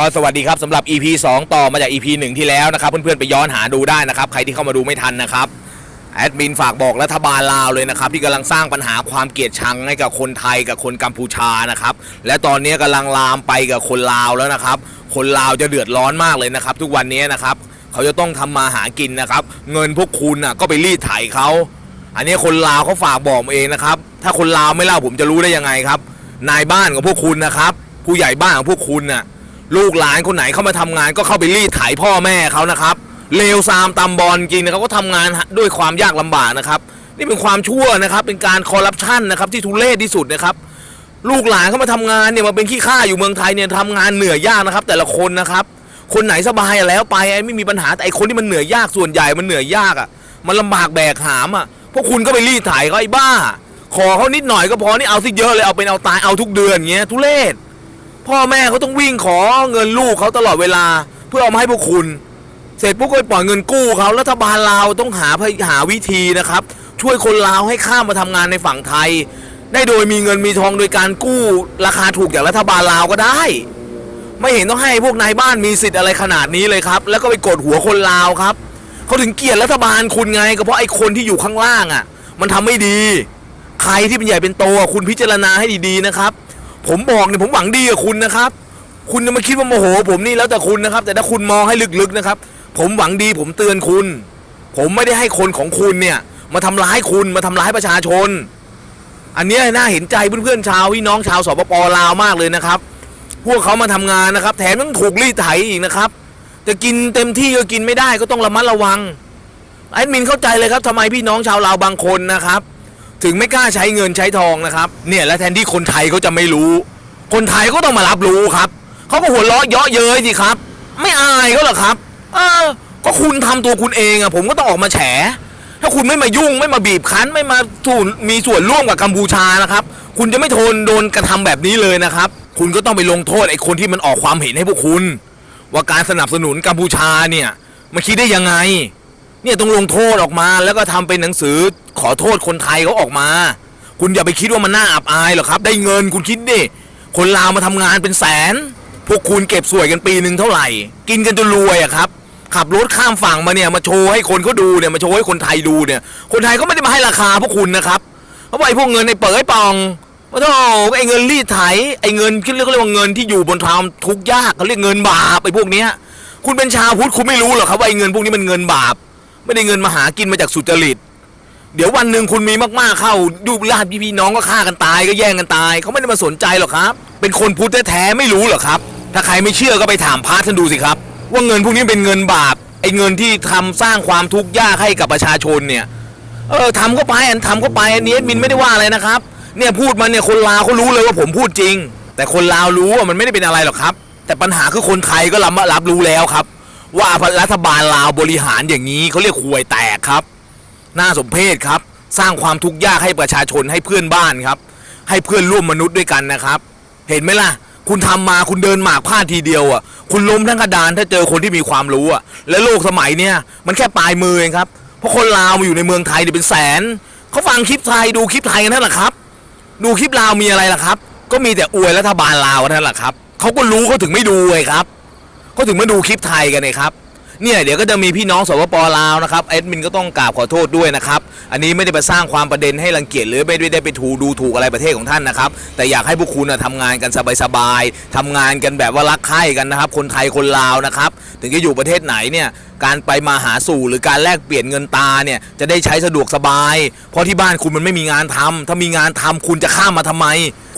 ก็สวัสดีครับสำหรับ EP 2 ต่อมาจาก EP 1 ที่แล้วนะครับ เพื่อนๆ ไปย้อนหาดูได้นะครับ ใครที่เข้ามาดูไม่ทันนะครับ แอดมินฝากบอกรัฐบาลลาวเลยนะครับ ที่กำลังสร้างปัญหาความเกลียดชังให้กับคนไทยกับคนกัมพูชานะครับ และตอนนี้กำลังลามไปกับคนลาวแล้วนะครับ คนลาวจะเดือดร้อนมากเลยนะครับ ทุกวันนี้นะครับ เขาจะต้องทำมาหากินนะครับ เงินพวกคุณน่ะก็ไปรีดไถเขาอันนี้คนลาวเขาฝากบอกเองนะครับ ถ้าคนลาวไม่เล่าผมจะรู้ได้ยังไงครับ นายบ้านของพวกคุณนะครับ ผู้ใหญ่บ้านของพวกคุณน่ะ ลูกหลานคนไหนเข้ามาทำงานก็เข้าไปรีดไถพ่อแม่เขานะครับเลวซามตำบอลจริงนะครับก็ทำงานด้วยความยากลำบากนะครับ นี่เป็นความชั่วนะครับ เป็นการคอร์รัปชันนะครับที่ทุเรศที่สุดนะครับ ลูกหลานเข้ามาทำงานเนี่ยมาเป็นขี้ข้าอยู่เมืองไทยเนี่ยทำงานเหนื่อยยากนะครับ แต่ละคนนะครับ คนไหนสบายอะแล้วไปไอ้ไม่มีปัญหาแต่ไอ้คนที่มันเหนื่อยยากส่วนใหญ่มันเหนื่อยยากอะ มันลำบากแบกหามอะพวกคุณก็ไปรีดไถเขาไอ้บ้า ขอเขานิดหน่อยก็พอนี่เอาสิเยอะเลยเอาเป็นเอาตายเอาทุกเดือนเงี้ยทุเรศ พ่อแม่เขาต้องวิ่งขอเงินลูกเขาตลอดเวลา เพื่อเอามาให้พวกคุณ เสร็จปุ๊บก็ไปปล่อยเงินกู้เขารัฐบาลลาวต้องหาหาวิธีนะครับ ช่วยคนลาวให้ข้ามมาทำงานในฝั่งไทย ได้โดยมีเงินมีทองโดยการกู้ ราคาถูกจากรัฐบาลลาวก็ได้ ไม่เห็นต้องให้พวกนายบ้านมีสิทธิ์อะไรขนาดนี้เลยครับ แล้วก็ไปกดหัวคนลาวครับเขาถึงเกลียดรัฐบาลคุณไงก็เพราะไอ้คนที่อยู่ข้างล่างอะ มันทำไม่ดี ใครที่เป็นใหญ่เป็นโตคุณพิจารณาให้ดีๆนะครับ ผมบอกเนี่ยผมหวังดีกับคุณนะครับ คุณจะมาคิดว่าโมโห ผมนี่แล้วแต่คุณนะครับ แต่ถ้าคุณมองให้ลึกๆนะครับ ผมหวังดีผมเตือนคุณ ผมไม่ได้ให้คนของคุณเนี่ย มาทำร้ายคุณมาทำร้ายประชาชน อันเนี้ยน่าเห็นใจเพื่อนๆชาวพี่น้องชาวสปปลาวมากเลยนะครับ พวกเขามาทำงานนะครับ แถมต้องถูกรีดไถอีกนะครับจะกินเต็มที่ก็กินไม่ได้ก็ต้องระมัดระวังแอดมินเข้าใจเลยครับทำไมพี่น้องชาวลาวบางคนนะครับ ถึงไม่กล้าใช้เงินใช้ทองนะครับ เนี่ยและแทนที่คนไทยเขาจะไม่รู้ คนไทยก็ต้องมารับรู้ครับเขาก็หัวเราะเยาะเย้ยสิครับ ไม่อายเขาเหรอครับ เออ ก็คุณทำตัวคุณเองอะผมก็ต้องออกมาแฉ ถ้าคุณไม่มายุ่งไม่มาบีบคั้น ไม่มาสูนมีส่วนร่วมกับกัมพูชานะครับ คุณจะไม่ทนโดนกระทำแบบนี้เลยนะครับ คุณก็ต้องไปลงโทษไอ้คนที่มันออกความเห็นให้พวกคุณ ว่าการสนับสนุนกัมพูชาเนี่ยมันคิดได้ยังไง เนี่ยต้องลงโทษออกมา แล้วก็ทำเป็นหนังสือขอโทษคนไทยเขาออกมา คุณอย่าไปคิดว่ามันน่าอับอายหรอกครับ ได้เงินคุณคิดดิคนลาวมาทำงานเป็นแสน พวกคุณเก็บสวยกันปีหนึ่งเท่าไหร่ กินกันจนรวยอะครับ ขับรถข้ามฝั่งมาเนี่ยมาโชว์ให้คนเขาดูเนี่ยมาโชว์ให้คนไทยดูเนี่ย คนไทยก็ไม่ได้มาให้ราคาพวกคุณนะครับเพราะไอ้พวกเงินในเปิดไอ้ปองว่าโธ่ไอ้เงินรีดไถไอ้เงินที่เรียกเรียกว่าเงินที่อยู่บนทางทุกข์ยากเขาเรียกเงินบาปไอ้พวกเนี้ย คุณเป็นชาวพุทธคุณไม่รู้หรอกครับว่าไอ้เงินพวกนี้มันเงินบาป ไม่ได้เงินมาหากินมาจากสุจริต เดี๋ยววันหนึ่งคุณมีมากๆเข้าดูญาติพี่น้องก็ฆ่ากันตายก็แย่งกันตาย เขาไม่ได้มาสนใจหรอกครับ เป็นคนพุทธแท้ๆไม่รู้หรอกครับ ถ้าใครไม่เชื่อก็ไปถามพระท่านดูสิครับ ว่าเงินพวกนี้เป็นเงินบาปไอ้เงินที่ทำสร้างความทุกข์ยากให้กับประชาชนเนี่ยเออทำเข้าไปอันทำเข้าไปอันนี้มินไม่ได้ว่าอะไรนะครับ เนี่ยพูดมาเนี่ยคนลาวเขารู้เลยว่าผมพูดจริง แต่คนลาวรู้ว่ามันไม่ได้เป็นอะไรหรอกครับ แต่ปัญหาคือคนไทยก็รับรับรู้แล้วครับ ว่ารัฐบาลลาวบริหารอย่างนี้เขาเรียกห่วยแตกครับ น่าสมเพชครับ สร้างความทุกข์ยากให้ประชาชนให้เพื่อนบ้านครับ ให้เพื่อนร่วมมนุษย์ด้วยกันนะครับ เห็นไหมล่ะ คุณทำมาคุณเดินหมากพลาดทีเดียวอะ คุณล้มทั้งกระดานถ้าเจอคนที่มีความรู้อะ และโลกสมัยเนี้ยมันแค่ปลายมือเองครับ เพราะคนลาวมาอยู่ในเมืองไทยเนี่ยเป็นแสนเขาฟังคลิปไทยดูคลิปไทยกันนั่นแหละครับ ดูคลิปลาวมีอะไรล่ะครับ ก็มีแต่อวยรัฐบาลลาวนั่นแหละครับเขาก็รู้เขาถึงไม่ดูเลยครับ เขาถึงมาดูคลิปไทยกันเลยครับเนี่ยเดี๋ยวก็จะมีพี่น้องสปปลาวนะครับแอดมินก็ต้องกราบขอโทษด้วยนะครับอันนี้ไม่ได้ไปสร้างความประเด็นให้รังเกียจหรือไม่ได้ไปถูดูถูกอะไรประเทศของท่านนะครับแต่อยากให้พวกคุณนะทำงานกันสบายๆทำงานกันแบบว่ารักใคร่กันนะครับ คนไทยคนลาวนะครับถึงจะอยู่ประเทศไหนเนี่ยการไปมาหาสู่หรือการแลกเปลี่ยนเงินตาเนี่ยจะได้ใช้สะดวกสบาย เพราะที่บ้านคุณมันไม่มีงานทำถ้ามีงานทำคุณจะข้ามมาทำไม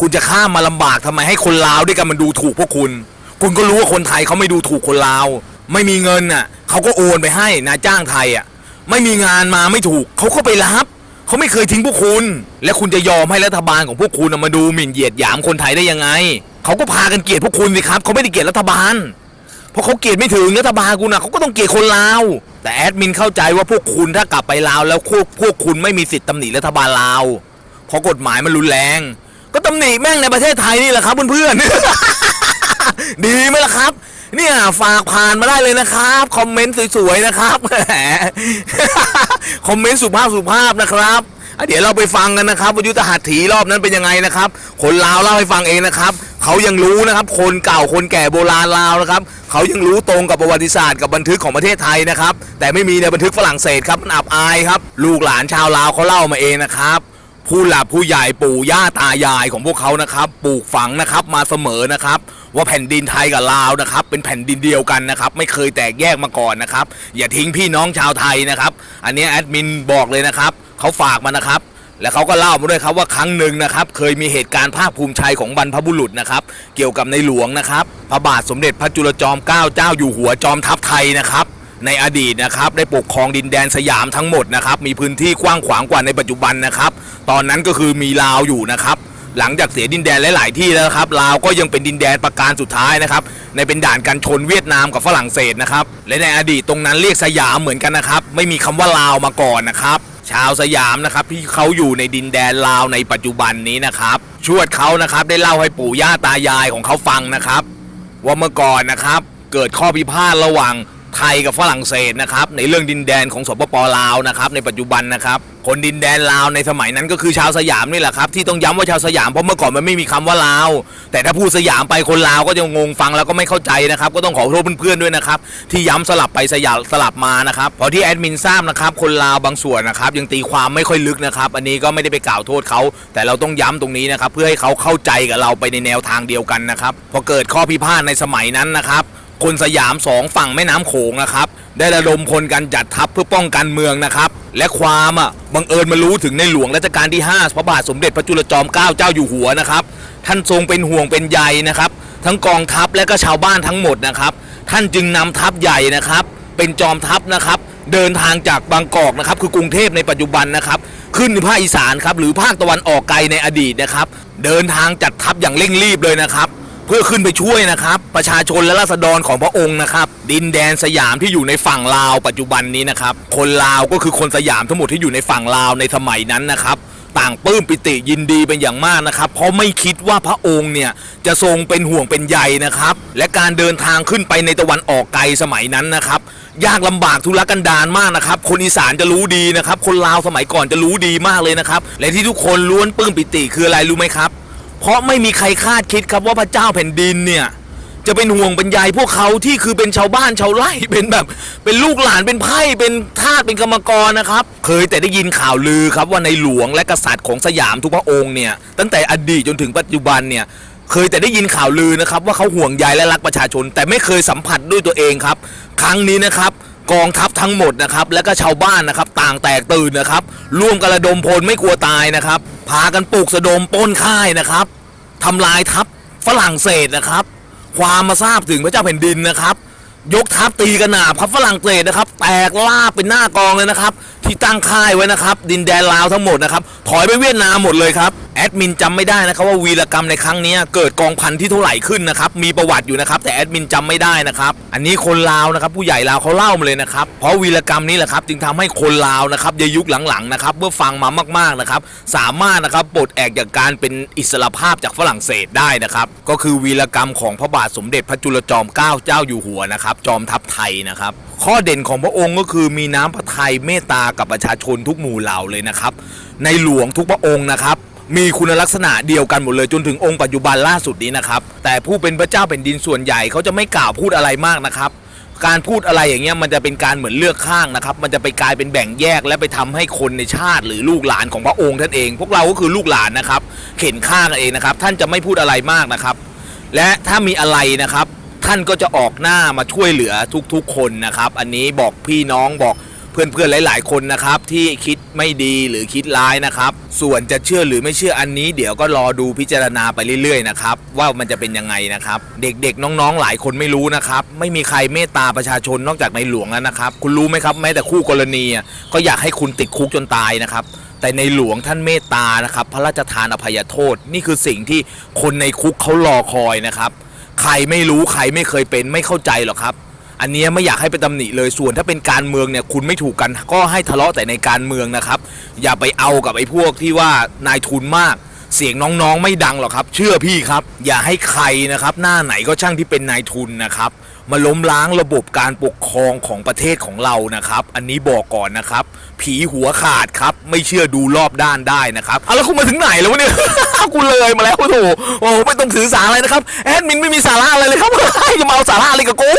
คุณจะข้ามมาลำบากทำไมให้คนลาวด้วยกันมันดูถูกพวกคุณ คุณก็รู้ว่าคนไทยเขาไม่ดูถูกคนลาว ไม่มีเงินน่ะเขาก็โอนไปให้นายจ้างไทยอะไม่มีงานมาไม่ถูกเขาก็ไปรับเขาไม่เคยทิ้งพวกคุณ และคุณจะยอมให้รัฐบาลของพวกคุณมาดูหมิ่นเหยียดหยามคนไทยได้ยังไงเขาก็พากันเกลียดพวกคุณสิครับเขาไม่ได้เกลียดรัฐบาล เพราะเขาเกลียดไม่ถึงรัฐบาลคุณนะเขาก็ต้องเกลียดคนลาว แต่แอดมินเข้าใจว่าพวกคุณถ้ากลับไปลาวแล้วพวกพวกคุณไม่มีสิทธิ์ตำหนิรัฐบาลลาวเพราะกฎหมายมันรุนแรง ก็ตำหนิแม่งในประเทศไทยนี่แหละครับเพื่อนๆ ดีไหมล่ะครับ เนี่ยฝากผ่านมาได้เลยนะครับ คอมเมนต์สวยๆนะครับแหมคอมเมนต์สุภาพสุภาพนะครับเดี๋ยวเราไปฟังกันนะครับว่ายุทธหัตถีรอบนั้นเป็นยังไงนะครับ คนลาวเล่าให้ฟังเองนะครับเขายังรู้นะครับ คนเก่าคนแก่โบราณลาวนะครับเขายังรู้ตรงกับประวัติศาสตร์กับบันทึกของประเทศไทยนะครับ แต่ไม่มีในบันทึกฝรั่งเศสครับมันอับอายครับ ลูกหลานชาวลาวเขาเล่ามาเองนะครับผู้หลักผู้ใหญ่ปู่ย่าตายายของพวกเขานะครับ ปลูกฝังนะครับมาเสมอนะครับ ว่าแผ่นดินไทยกับลาวนะครับเป็นแผ่นดินเดียวกันนะครับไม่เคยแตกแยกมาก่อนนะครับอย่าทิ้งพี่น้องชาวไทยนะครับอันนี้แอดมินบอกเลยนะครับเขาฝากมานะครับและเขาก็เล่ามาด้วยครับว่าครั้งหนึ่งนะครับเคยมีเหตุการณ์ภาคภูมิใจของบรรพบุรุษนะครับเกี่ยวกับในหลวงนะครับพระบาทสมเด็จพระจุลจอมเกล้าเจ้าอยู่หัวจอมทัพไทยนะครับในอดีตนะครับได้ปกครองดินแดนสยามทั้งหมดนะครับมีพื้นที่กว้างขวางกว่าในปัจจุบันนะครับตอนนั้นก็คือมีลาวอยู่นะครับ หลังจากเสียดินแดนหลาย ๆ ที่แล้วครับลาวก็ยังเป็นดินแดนประการสุดท้ายนะครับในเป็นด่านกันชนเวียดนามกับฝรั่งเศสนะครับและในอดีตตรงนั้นเรียกสยามเหมือนกันนะครับไม่มีคำว่าลาวมาก่อนนะครับชาวสยามนะครับที่เขาอยู่ในดินแดนลาวในปัจจุบันนี้นะครับชวดเขานะครับได้เล่าให้ปู่ย่าตายายของเขาฟังนะครับ ว่าเมื่อก่อนนะครับเกิดข้อพิพาทระหว่าง ไทยกับฝรั่งเศสนะครับในเรื่องดินแดนของสปปลาวนะครับในปัจจุบันนะครับคนดินแดนลาวในสมัยนั้นก็คือชาวสยามนี่แหละครับที่ต้องย้ำว่าชาวสยามเพราะเมื่อก่อนมันไม่มีคำว่าลาว แต่ถ้าพูดสยามไปคนลาวก็จะงงฟังแล้วก็ไม่เข้าใจนะครับก็ต้องขอโทษเพื่อนๆด้วยนะครับที่ย้ำสลับไปสยามสลับมานะครับพราะที่แอดมินทราบนะครับคนลาวบางส่วนนะครับยังตีความไม่ค่อยลึกนะครับอันนี้ก็ไม่ได้ไปกล่าวโทษเขา แต่เราต้องย้ำตรงนี้นะครับเพื่อให้เขาเข้าใจกับเราไปในแนวทางเดียวกันนะครับพอเกิดข้อพิพาทในสมัยนั้นนะครับ คนสยามสองฝั่งแม่น้ำโขงนะครับ ได้ระดมพลกันจัดทัพเพื่อป้องกันเมืองนะครับ และความอะบังเอิญมารู้ถึงในหลวงรัชกาลที่ 5 พระบาทสมเด็จพระจุลจอมเกล้าเจ้าอยู่หัวนะครับ ท่านทรงเป็นห่วงเป็นใยนะครับ ทั้งกองทัพและก็ชาวบ้านทั้งหมดนะครับ ท่านจึงนำทัพใหญ่นะครับ เป็นจอมทัพนะครับ เดินทางจากบางกอกนะครับ คือกรุงเทพในปัจจุบันนะครับ ขึ้นภาคอีสานครับหรือภาคตะวันออกไกลในอดีตนะครับ เดินทางจัดทัพอย่างเร่งรีบเลยนะครับ พื่อขึ้นไปช่วยนะครับ ประชาชนและราษฎรของพระองค์นะครับ ดินแดนสยามที่อยู่ในฝั่งลาวปัจจุบันนี้นะครับ คนลาวก็คือคนสยามทั้งหมดที่อยู่ในฝั่งลาวในสมัยนั้นนะครับ ต่างปลื้มปิติยินดีเป็นอย่างมากนะครับ เพราะไม่คิดว่าพระองค์เนี่ยจะทรงเป็นห่วงเป็นใยนะครับ และการเดินทางขึ้นไปในตะวันออกไกลสมัยนั้นนะครับยากลำบากทุรกันดารมากนะครับ คนอีสานจะรู้ดีนะครับ คนลาวสมัยก่อนจะรู้ดีมากเลยนะครับ และที่ทุกคนล้วนปลื้มปิติคืออะไรรู้ไหมครับ เพราะไม่มีใครคาดคิดครับว่าพระเจ้าแผ่นดินเนี่ย จะเป็นห่วงเป็นใยพวกเขาที่คือเป็นชาวบ้านชาวไร่เป็นแบบ เป็นลูกหลานเป็นไพร่เป็นทาสเป็นกรรมกรนะครับ เคยแต่ได้ยินข่าวลือครับว่าในหลวงและกษัตริย์ของสยามทุกพระองค์เนี่ยตั้งแต่อดีตจนถึงปัจจุบันเนี่ยเคยแต่ได้ยินข่าวลือนะครับว่าเขาห่วงใยและรักประชาชน แต่ไม่เคยสัมผัสด้วยตัวเองครับ ครั้งนี้นะครับ กองทัพทั้งหมดนะครับ และก็ชาวบ้านนะครับ ต่างแตกตื่นนะครับ ร่วมกันระดมพลไม่กลัวตายนะครับ พากันปลูกสะดมป้นค่ายนะครับทำลายทัพฝรั่งเศสนะครับ ความมาทราบถึงพระเจ้าแผ่นดินนะครับ ยกทัพตีกระหนาบครับฝรั่งเศสนะครับ แตกล่าเป็นหน้ากองเลยนะครับที่ตั้งค่ายไว้นะครับ ดินแดนลาวทั้งหมดนะครับถอยไปเวียดนามหมดเลยครับแอดมินจำไม่ได้นะครับว่าวีรกรรมในครั้งนี้เกิดกองพันที่เท่าไหร่ขึ้นนะครับมีประวัติอยู่นะครับแต่แอดมินจำไม่ได้นะครับอันนี้คนลาวนะครับผู้ใหญ่ลาวเขาเล่ามาเลยนะครับเพราะวีรกรรมนี้แหละครับจึงทำให้คนลาวนะครับในยุคหลังๆนะครับเมื่อฟังมามากๆนะครับสามารถนะครับปลดแอกจากการเป็นอิสรภาพจากฝรั่งเศสได้นะครับก็คือวีรกรรมของพระบาทสมเด็จพระจุลจอมเกล้าเจ้าอยู่หัวนะครับจอมทัพไทยนะครับ ข้อเด่นของพระองค์ก็คือมีน้ำพระทัยเมตตากับประชาชนทุกหมู่เหล่าเลยนะครับ ในหลวงทุกพระองค์นะครับ มีคุณลักษณะเดียวกันหมดเลยจนถึงองค์ปัจจุบันล่าสุดนี้นะครับ แต่ผู้เป็นพระเจ้าแผ่นดินส่วนใหญ่เขาจะไม่กล่าวพูดอะไรมากนะครับการพูดอะไรอย่างเงี้ยมันจะเป็นการเหมือนเลือกข้างนะครับ มันจะไปกลายเป็นแบ่งแยกและไปทำให้คนในชาติหรือลูกหลานของพระองค์ท่านเอง พวกเราก็คือลูกหลานนะครับ เข็นข้างกันเองนะครับ ท่านจะไม่พูดอะไรมากนะครับ และถ้ามีอะไรนะครับ ท่านก็จะออกหน้ามาช่วยเหลือทุกๆคนนะครับ อันนี้บอกพี่น้องบอกเพื่อนๆหลาย ๆ คนนะครับ ที่คิดไม่ดีหรือคิดร้ายนะครับ ส่วนจะเชื่อหรือไม่เชื่ออันนี้ เดี๋ยวก็รอดูพิจารณาไปเรื่อยๆนะครับว่ามันจะเป็นยังไงนะครับ เด็กๆน้องๆหลายคนไม่รู้นะครับ ไม่มีใครเมตตาประชาชนนอกจากในหลวงแล้วนะครับ คุณรู้ไหมครับแม้แต่คู่กรณีก็อยากให้คุณติดคุกจนตายนะครับแต่ในหลวงท่านเมตตานะครับ พระราชทานอภัยโทษ นี่คือสิ่งที่คนในคุกเขารอคอยนะครับ ใครไม่รู้ใครไม่เคยเป็นไม่เข้าใจหรอกครับ อันเนี้ยไม่อยากให้ไปตำหนิเลยส่วนถ้าเป็นการเมืองเนี่ยคุณไม่ถูกกันก็ให้ทะเลาะแต่ในการเมืองนะครับ อย่าไปเอากับไอ้พวกที่ว่านายทุนมากเสียงน้องๆไม่ดังหรอกครับ เชื่อพี่ครับ อย่าให้ใครนะครับ หน้าไหนก็ช่างที่เป็นนายทุนนะครับ มาล้มล้างระบบการปกครองของประเทศของเรานะครับ อันนี้บอกก่อนนะครับ ผีหัวขาดครับ ไม่เชื่อดูรอบด้านได้นะครับเอาแล้วคุณมาถึงไหนแล้ววะเนี่ย กูเลยมาแล้วโอ้โหโอ้โหไม่ต้องถือสาอะไรนะครับแอดมินไม่มีสาระอะไรเลยครับจะมาเอาสาระอะไรกับกู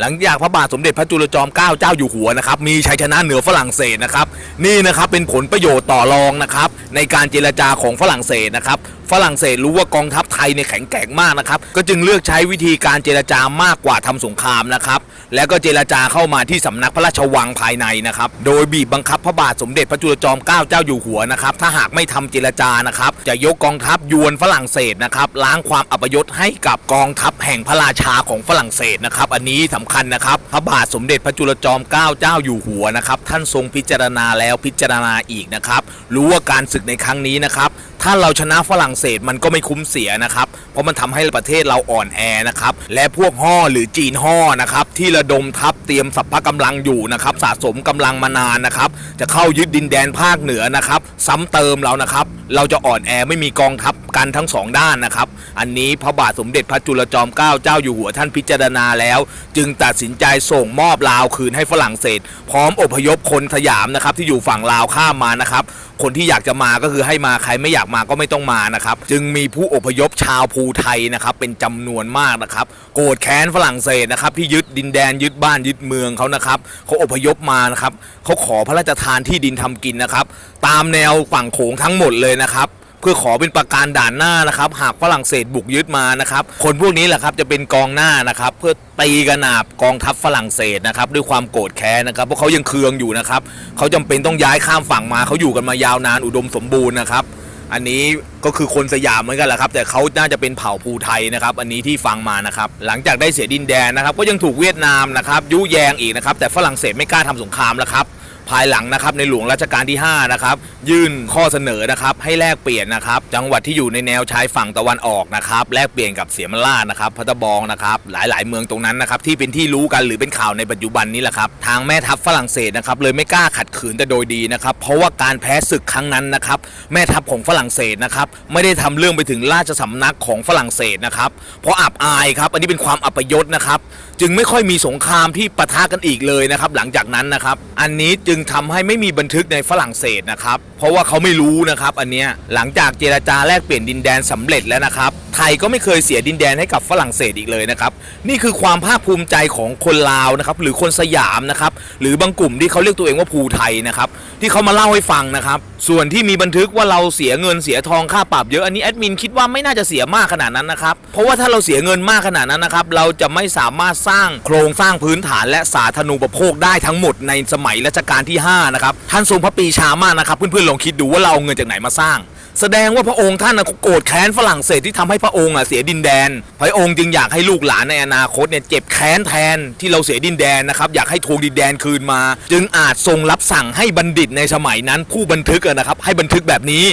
หลังจากพระบาทสมเด็จพระจุลจอมเกล้าเจ้าอยู่หัวนะครับมีชัยชนะเหนือฝรั่งเศสนะครับนี่นะครับเป็นผลประโยชน์ต่อรองนะครับในการเจรจาของฝรั่งเศสนะครับฝรั่งเศสรู้ว่ากองทัพไทยเนี่ยแข็งแกร่งมากนะครับ ก็จึงเลือกใช้วิธีการเจรจามากกว่าทำสงครามนะครับ แล้วก็เจรจาเข้ามาที่สำนักพระราชวังภายในนะครับ โดยบีบบังคับพระบาทสมเด็จพระจุลจอมเกล้าเจ้าอยู่หัวนะครับ ถ้าหากไม่ทำเจรจานะครับ จะยกกองทัพยวนฝรั่งเศสนะครับล้างความอัปยศให้กับกองทัพแห่งพระราชาของฝรั่งเศสนะครับ อันนี้สำคัญนะครับ พระบาทสมเด็จพระจุลจอมเกล้าเจ้าอยู่หัวนะครับ ท่านทรงพิจารณาแล้วพิจารณาอีกนะครับ รู้ว่าการศึกในครั้งนี้นะครับ ถ้าเราชนะฝรั่งเศสมันก็ไม่คุ้มเสียนะครับ เพราะมันทำให้ประเทศเราอ่อนแอนะครับ และพวกห่อหรือจีนห่อนะครับ ที่ระดมทัพเตรียมสัพพะกำลังอยู่นะครับ สะสมกำลังมานานนะครับ จะเข้ายึดดินแดนภาคเหนือนะครับ ซ้ำเติมเรานะครับ เราจะอ่อนแอไม่มีกองทัพ กันทั้งสองด้านนะครับ อันนี้พระบาทสมเด็จพระจุลจอมเกล้าเจ้าอยู่หัวท่านพิจารณาแล้ว จึงตัดสินใจส่งมอบลาวคืนให้ฝรั่งเศส พร้อมอพยพคนสยามนะครับที่อยู่ฝั่งลาวข้ามมานะครับ คนที่อยากจะมาก็คือให้มาใครไม่อยากมาก็ไม่ต้องมานะครับ จึงมีผู้อพยพชาวภูไทยนะครับเป็นจำนวนมากนะครับ โกรธแค้นฝรั่งเศสนะครับที่ยึดดินแดนยึดบ้านยึดเมืองเขานะครับเขาอพยพมานะครับเขาขอพระราชทานที่ดินทำกินนะครับ ตามแนวฝั่งโขงทั้งหมดเลยนะครับ เพื่อขอเป็นประการด่านหน้านะครับ หากฝรั่งเศสบุกยึดมานะครับ คนพวกนี้แหละครับจะเป็นกองหน้านะครับ เพื่อตีกระนาบกองทัพฝรั่งเศสนะครับ ด้วยความโกรธแค้นนะครับเพราะเขายังเคืองอยู่นะครับเขาจำเป็นต้องย้ายข้ามฝั่งมาเขาอยู่กันมายาวนานอุดมสมบูรณ์นะครับ อันนี้ก็คือคนสยามเหมือนกันแหละครับ แต่เขาน่าจะเป็นเผ่าภูไทยนะครับ อันนี้ที่ฟังมานะครับ หลังจากได้เสียดินแดนนะครับ ก็ยังถูกเวียดนามนะครับยุแยงอีกนะครับ แต่ฝรั่งเศสไม่กล้าทำสงครามแล้วครับ ภายหลังนะครับในหลวงรัชกาลที่5นะครับยื่นข้อเสนอนะครับให้แลกเปลี่ยนนะครับจังหวัดที่อยู่ในแนวชายฝั่งตะวันออกนะครับแลกเปลี่ยนกับเสียมราชนะครับพัตบองนะครับหลาย ๆ เมืองตรงนั้นนะครับที่เป็นที่รู้กันหรือเป็นข่าวในปัจจุบันนี้แหละครับทางแม่ทัพฝรั่งเศสนะครับเลยไม่กล้าขัดขืนแต่โดยดีนะครับเพราะว่าการแพ้ศึกครั้งนั้นนะครับแม่ทัพของฝรั่งเศสนะครับไม่ได้ทำเรื่องไปถึงราชสำนักของฝรั่งเศสนะครับเพราะอับอายครับอันนี้เป็นความอัปยศนะครับจึงไม่ค่อยมีสงครามที่ปะทะกันอีกเลยนะครับหลังจากนั้นนะครับอันนี้จึงทำให้ไม่มีบันทึกในฝรั่งเศสนะครับ เพราะว่าเขาไม่รู้นะครับ อันเนี้ยหลังจากเจรจาแลกเปลี่ยนดินแดนสำเร็จแล้วนะครับ ไทยก็ไม่เคยเสียดินแดนให้กับฝรั่งเศสอีกเลยนะครับ นี่คือความภาคภูมิใจของคนลาวนะครับ หรือคนสยามนะครับ หรือบางกลุ่มที่เขาเรียกตัวเองว่าภูไทยนะครับ ที่เขามาเล่าให้ฟังนะครับส่วนที่มีบันทึกว่าเราเสียเงินเสียทองค่าปรับเยอะอันนี้แอดมินคิดว่าไม่น่าจะเสียมากขนาดนั้นนะครับ เพราะว่าถ้าเราเสียเงินมากขนาดนั้นนะครับ เราจะไม่สามารถสร้างโครงสร้างพื้นฐานและสาธารณูปโภคได้ทั้งหมดในสมัยรัชกาลที่ 5 นะครับ ท่านทรงพระปีชามากนะครับ เพื่อนๆลองคิดดูว่าเราเอาเงินจากไหนมาสร้าง แสดงว่าพระองค์ท่านนะโกรธแค้นฝรั่งเศสที่ทำให้พระองค์อะเสียดินแดน พระองค์จึงอยากให้ลูกหลานในอนาคตเนี่ยเจ็บแค้นแทนที่เราเสียดินแดนนะครับอยากให้ทวงดินแดนคืนมา จึงอาจทรงรับสั่งให้บัณฑิตในสมัยนั้นผู้บันทึกอะนะครับ ให้บันทึกแบบนี้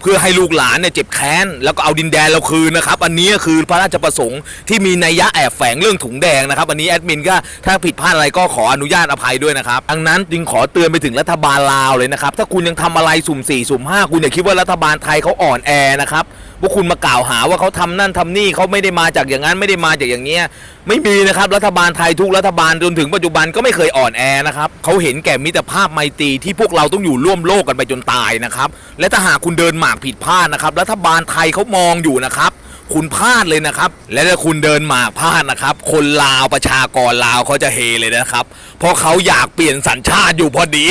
เพื่อให้ลูกหลานเนี่ยเจ็บแค้น แล้วก็เอาดินแดนเราคืนนะครับ อันนี้คือพระราชประสงค์ที่มีนัยยะแอบแฝงเรื่องถุงแดงนะครับ อันนี้แอดมินก็ถ้าผิดพลาดอะไรก็ขออนุญาตอภัยด้วยนะครับดังนั้นจึงขอเตือนไปถึงรัฐบาลลาวเลยนะครับ ถ้าคุณยังทำอะไรสุ่มสี่สุ่มห้าคุณอย่าคิดว่ารัฐบาลไทยเขาอ่อนแอนะครับ ว่าคุณมากล่าวหาว่าเขาทำนั่นทำนี่เขาไม่ได้มาจากอย่างนั้นไม่ได้มาจากอย่างเงี้ยไม่มีนะครับรัฐบาลไทยทุกรัฐบาลจนถึงปัจจุบันก็ไม่เคยอ่อนแอนะครับเขาเห็นแก่มิตรภาพไมตรีที่พวกเราต้องอยู่ร่วมโลกกันไปจนตายนะครับและถ้าหากคุณเดินหมากผิดพลาดนะครับรัฐบาลไทยเขามองอยู่นะครับคุณพลาดเลยนะครับ และถ้าคุณเดินหมากพลาดนะครับ คนลาวประชากรลาวเขาจะเฮเลยนะครับ เพราะเขาอยากเปลี่ยนสัญชาติอยู่พอดี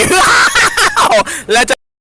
และจะ